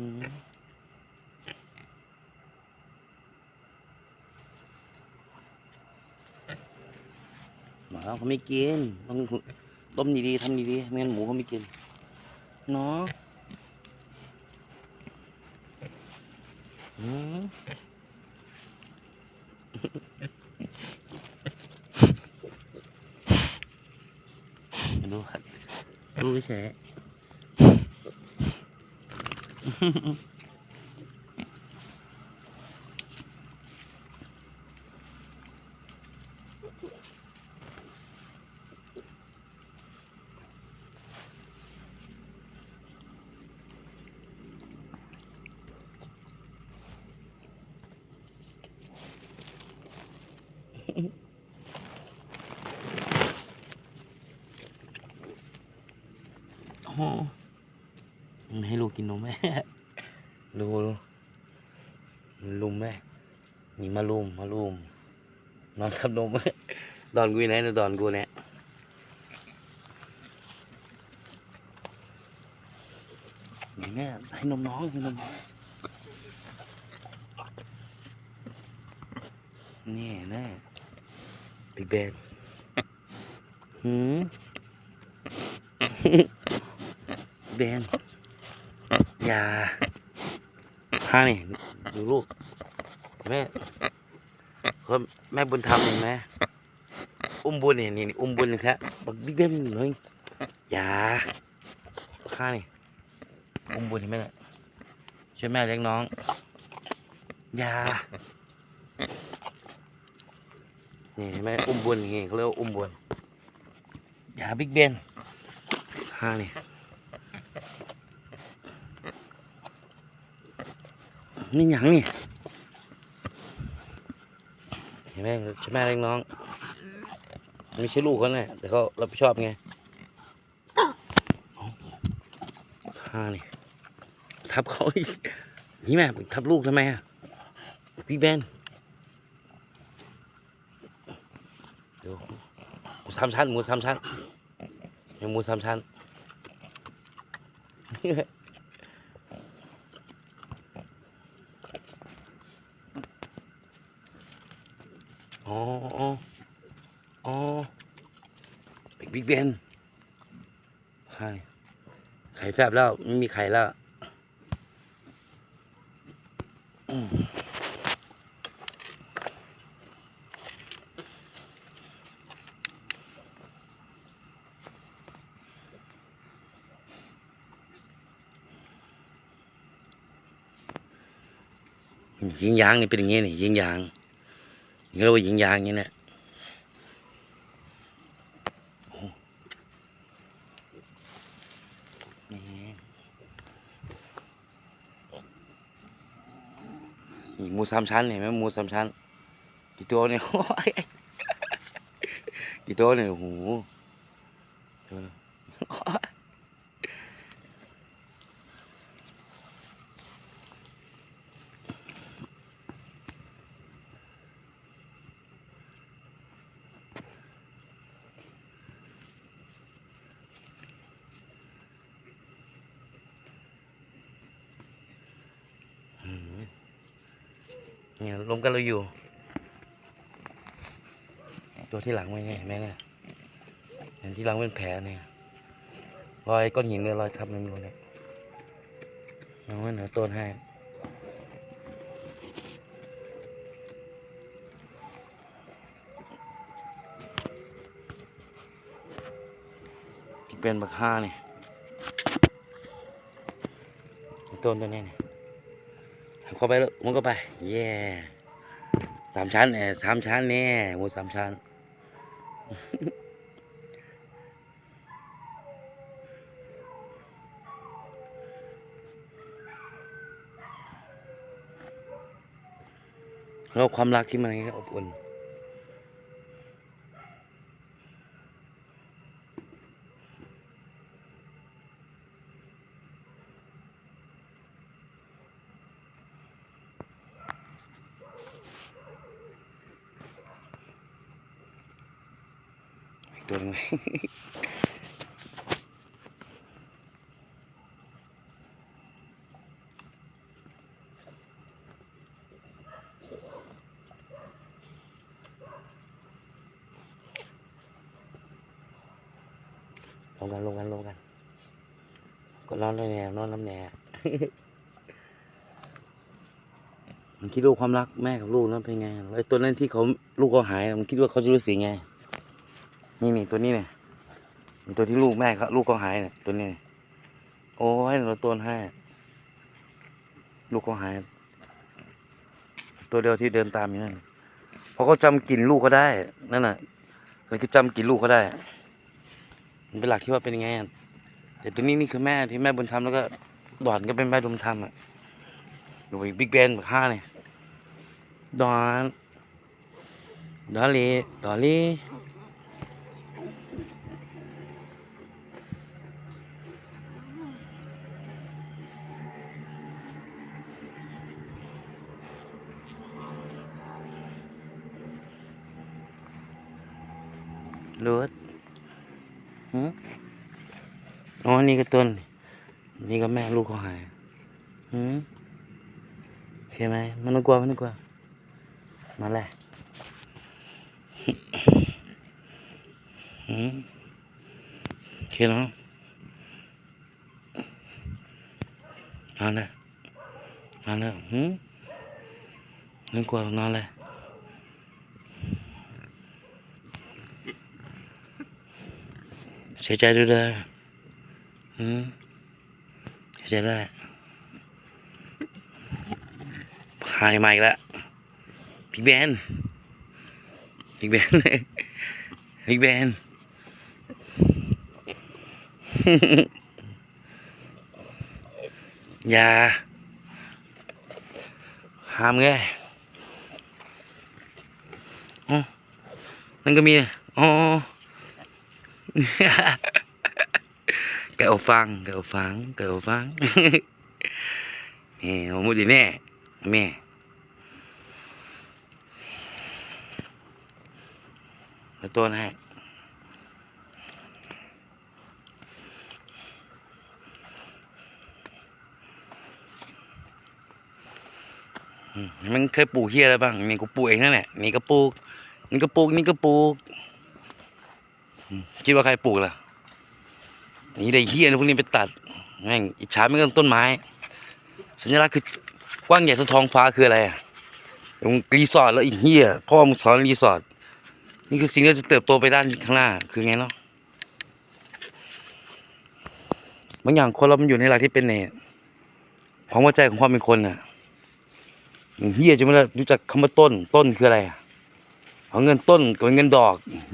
อืมหมาเขาไม่กิน ต้องต้มดีๆทำดีๆไม่งั้นหมูเขาไม่กิน เนาะอืมดูครับดูเฉ 哼哼。哼哼。哦。 ให้ลูกกินนมแม่ ดูดูมันลุมแม่นี่มาลุมมาลุมนอนทับนมดอนกูอยู่ไหนนะดอนกูเนี่ยนี่แม่ให้นมน้องให้นมน้องนี่แน่บิ๊กเบนหืมเบน อย่าห้านี่ดูลูกแม่เขาแม่บุญธรรมเห็นไหมอุ้มบุญเนี่ยนี่นี่อุ้มบุญแท้บอกบิ๊กเบนเลยอย่าห้านี่อุ้มบุญเห็นไหมเนี่ยช่วยแม่เลี้ยงน้องอย่านี่เห็นไหมอุ้มบุญอย่างงี้เขาเรียกว่าอุ้มบุญอย่าบิ๊กเบนห้านี่ นี่หยังนี่เห็นไหมใช่แม่เล็กน้อง ไม่ใช่ลูกเขาแน่แต่เขารับผิดชอบไงข้านี่ทับเขาอีกนี่แม่ทับลูกทำไมอะพี่แบนเดี๋ยวหมูสามชั้นหมูสามชั้นหมูสามชั้น อ๋ออ๋ออ๋อ บิ๊กเบนไข่ไข่แฟบแล้วไม่มีไข่แล้วยิงยางนี่เป็นอย่างงี้นี่ยิงยางนี่เราว่ายิงยางย่างนี้เนี่ยโอ้นี่ นี่หมูสามชั้นเห็นไหมหมูสามชั้น กี่ตัวเนี่ย กี่ตัวเนี่ยโอ้โห เนี่ยลมกันเราอยู่ ตัวที่หลังไม่ไงเห็นไหมเนี่ยเห็นที่หลังเป็นแผลเนี่ยรอยก้อนหินเนี่ยรอยทับมันอยู่เนี่ยเอาไว้เหนือต้นให้เป็นบักห้านี่ต้นตัวนี้เนี่ย เข้าไปแล้วมันก็ไปเย่สามชั้นเนี่ยสามชั้นเนี่ยมุดสามชั้นแล้วความรักที่มันอบอุ่น ตัวลงลงกันลงกันลงกันก็นอนเลยแน่นอนน้ำแน่มันคิดดูความรักแม่กับลูกนั้นเป็นไงไอ้ตัวนั้นที่เขาลูกเขาหาย มันคิดว่าเขาจะรู้สึกไง นี่นี่ตัวนี้เนี่ยตัวที่ลูกแม่เขาลูกเขาหายเนี่ยตัวนี้เนี่ยโอ้ยเราตัวให้ ลูกเขาหาย ตัวเดียวที่เดินตามอยู่นั่นเพราะเขาจำกลิ่นลูกเขาได้นั่นน่ะเลยคือจำกลิ่นลูกเขาได้มันเป็นหลักที่ว่าเป็นยังไงแต่ตัวนี้นี่คือแม่ที่แม่บุญธรรมแล้วก็ดอนก็เป็นแม่บุญธรรมอะดูอีกบิ๊กแบนแบบห้าเนี่ยดอนดอลลี่ดอลลี่ รูดหืมอ๋อ นี่ก็ต้น นี่ก็แม่ลูกเขาหายหืมใช่ไหมไมันต้องกลัวไมันต้องกลัวมาเลยหืมโอเคเนาะนอนเลยนอนเลยหืมไม่ต้องกลัวนอนเลย สียใจด้วยเด้อเสียใจด้วยหายมาอีกแล้วพี่แบนพี่แบนพี่แบนอย่าห้ามไงอ๋อนั่นก็มีอ๋อ แกเอาฟังแกเอาฟังแกเอาฟังนี่ผมพูดดีแน่แม่แล้วตัวให้อืมมันเคยปลูกเฮียอะไรบ้างนี่กูปลูกเองนั่นแหละนี่ก็ปลูกนี่ก็ปลูกนี่ก็ปลูก คิดว่าใครปลูกล่ะนี่ได้เฮียนะพวกนี้ไปตัดแม่งอิจฉาไม่กันต้นไม้ สัญลักษณ์คือกว้างใหญ่เท่าท้องฟ้าคืออะไรอะมึงรีสอร์ทแล้วอีเฮียพ่อมึงสอนรีสอร์ทนี่คือสิ่งที่จะเติบโตไปด้านข้างหน้าคือไงเนาะบางอย่างคนเรามันอยู่ในหลักที่เป็นเนี่ยของหัวใจของความเป็นคนน่ะอย่งเฮียจะไม่รู้จักคำว่าต้นต้นคืออะไรอะเอาเงินต้นกับเงินดอก